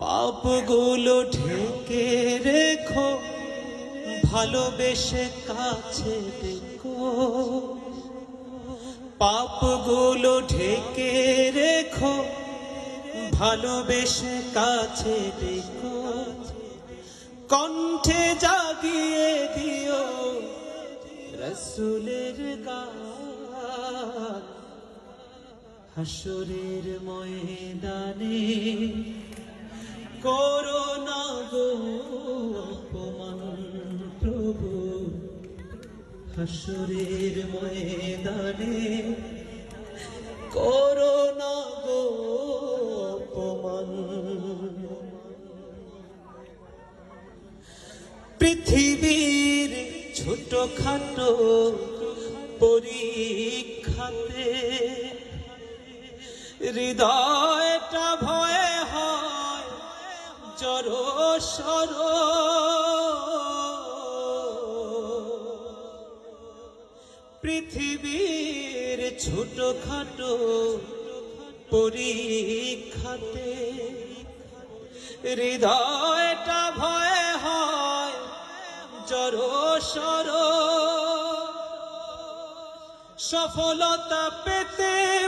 পাপগুলো ঢেকে রেখো, ভালোবেসে কাছে দেখো পাপ পাপগুলো ঢেকে রেখো, ভালোবেসে কাছে দেখো কণ্ঠে জাগিয়ে দিও রসুলের গান, হাসরের ময়দানে করোনা গো অপমান প্রভু। ময়দানে করোনা গো অপমান। পৃথিবীর ছোট খাটো পরীক্ষাতে হৃদয়টা ভয়ে জড় সর পৃথিবীর ছোট খাটো পরীক্ষাতে হৃদয়টা ভয়ে হয় জড় সর সফলতা পেতে